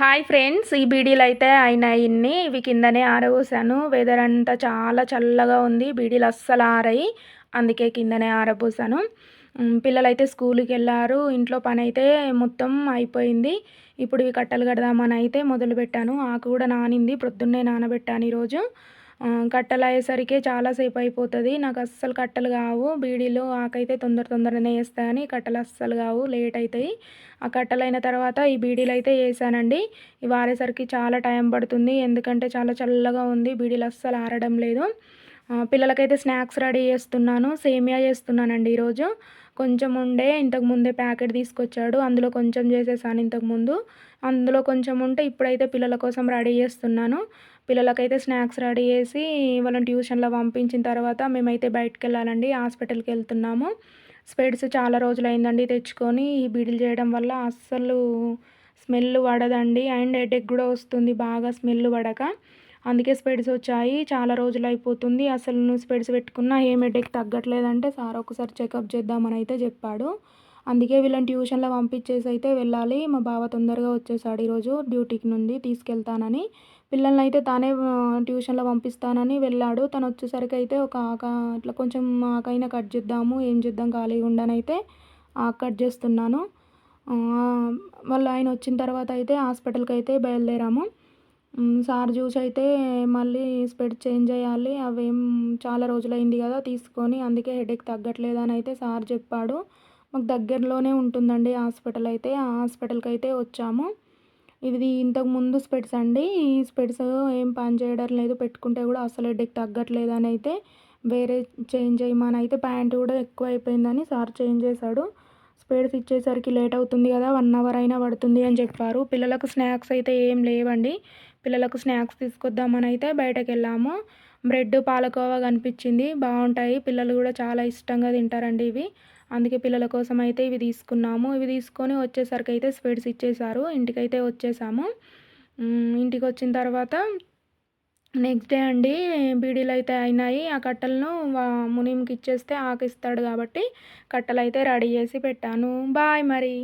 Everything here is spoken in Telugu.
హాయ్ ఫ్రెండ్స్ ఈ బీడీలు అయితే ఆయన ఇన్ని. ఇవి కిందనే ఆరబోసాను. వెదర్ అంతా చాలా చల్లగా ఉంది. బీడీలు అస్సలు ఆరాయి. అందుకే కిందనే ఆరబోసాను. పిల్లలైతే స్కూల్కి వెళ్ళారు. ఇంట్లో పని అయితే మొత్తం అయిపోయింది. ఇప్పుడు ఇవి కట్టలు కడదామని అయితే మొదలుపెట్టాను. ఆకు కూడా నానింది. ప్రొద్దున్నే నానబెట్టాను ఈరోజు. కట్టలు అయ్యేసరికి చాలాసేపు అయిపోతుంది నాకు అస్సలు కట్టలు కావు బీడీలు ఆకైతే తొందర తొందరనే వేస్తాయని కానీ కట్టలు అస్సలు కావు లేట్ అవుతాయి ఆ కట్టలు అయిన తర్వాత ఈ బీడీలు అయితే వేసానండి ఇవి ఆరేసరికి చాలా టైం పడుతుంది. ఎందుకంటే చాలా చల్లగా ఉంది. బీడీలు అస్సలు ఆరడం లేదు. పిల్లలకైతే స్నాక్స్ రెడీ చేస్తున్నాను సేమియా చేస్తున్నానండి ఈరోజు. కొంచెం ఉండే ఇంతకు ముందే ప్యాకెట్ తీసుకొచ్చాడు అందులో కొంచెం చేసేసాను ఇంతకుముందు అందులో కొంచెం ఉంటే ఇప్పుడైతే పిల్లల కోసం రెడీ చేస్తున్నాను. పిల్లలకైతే స్నాక్స్ రెడీ చేసి వాళ్ళని ట్యూషన్లో పంపించిన తర్వాత మేమైతే బయటకు వెళ్ళాలండి హాస్పిటల్కి వెళ్తున్నాము. స్పెడ్స్ చాలా రోజులైందండి తెచ్చుకొని ఈ బీడీలు చేయడం వల్ల అస్సలు స్మెల్ పడదండి. అండ్ హెడేక్ కూడా వస్తుంది బాగా స్మెల్ పడక. అందుకే స్పెడ్స్ వచ్చాయి. చాలా రోజులు అయిపోతుంది అసలు నువ్వు స్పెడ్స్ పెట్టుకున్నా ఏం హెడేక్ తగ్గట్లేదంటే సార్ ఒకసారి చెకప్ చేద్దామని అయితే చెప్పాడు. అందుకే వీళ్ళని ట్యూషన్లో పంపించేసి అయితే వెళ్ళాలి. మా బావ తొందరగా వచ్చేసాడు ఈరోజు డ్యూటీకి నుండి తీసుకెళ్తానని. పిల్లల్ని అయితే తానే ట్యూషన్లో పంపిస్తానని వెళ్ళాడు. తను వచ్చేసరికి అయితే ఒక ఆక ఇట్లా కొంచెం ఆకైనా కట్ చేద్దాము ఏం చేద్దాం ఖాళీగా ఉండనైతే కట్ చేస్తున్నాను. వాళ్ళు ఆయన వచ్చిన తర్వాత అయితే హాస్పిటల్కి అయితే బయలుదేరాము. సార్ చూసి అయితే మళ్ళీ స్పెడ్ చేంజ్ చేయాలి. అవేం చాలా రోజులైంది కదా తీసుకొని అందుకే హెడేక్ అని అయితే సార్ చెప్పాడు. మాకు దగ్గరలోనే ఉంటుందండి హాస్పిటల్ అయితే ఆ హాస్పిటల్కి అయితే వచ్చాము. ఇది ఇంతకు ముందు స్పెడ్స్ అండి. ఈ స్పెడ్స్ ఏం పని చేయడం లేదు పెట్టుకుంటే కూడా అసలు హెడేక్ తగ్గట్లేదు అని అయితే వేరే చేంజ్ చేయమని అయితే ప్యాంట్ కూడా ఎక్కువ అయిపోయిందని సార్ చేంజ్ చేశాడు. స్పెడ్స్ ఇచ్చేసరికి లేట్ అవుతుంది కదా వన్ అవర్ అయినా పడుతుంది అని చెప్పారు. పిల్లలకు స్నాక్స్ అయితే ఏం లేవండి. పిల్లలకు స్నాక్స్ తీసుకొద్దామని అయితే బయటకు వెళ్ళాము బ్రెడ్ పాలకోవా కనిపించింది. బాగుంటాయి పిల్లలు కూడా చాలా ఇష్టంగా తింటారండి ఇవి. అందుకే పిల్లల కోసం అయితే ఇవి తీసుకున్నాము. ఇవి తీసుకొని వచ్చేసరికి అయితే స్వీట్స్ ఇచ్చేసారు ఇంటికైతే వచ్చేసాము. ఇంటికి వచ్చిన తర్వాత నెక్స్ట్ డే అండి బీడీలు అయితే అయినాయి. ఆ కట్టలను మునింకి ఇచ్చేస్తే ఆకిస్తాడు కాబట్టి కట్టలు అయితే రెడీ చేసి పెట్టాను. బాయ్ మరి.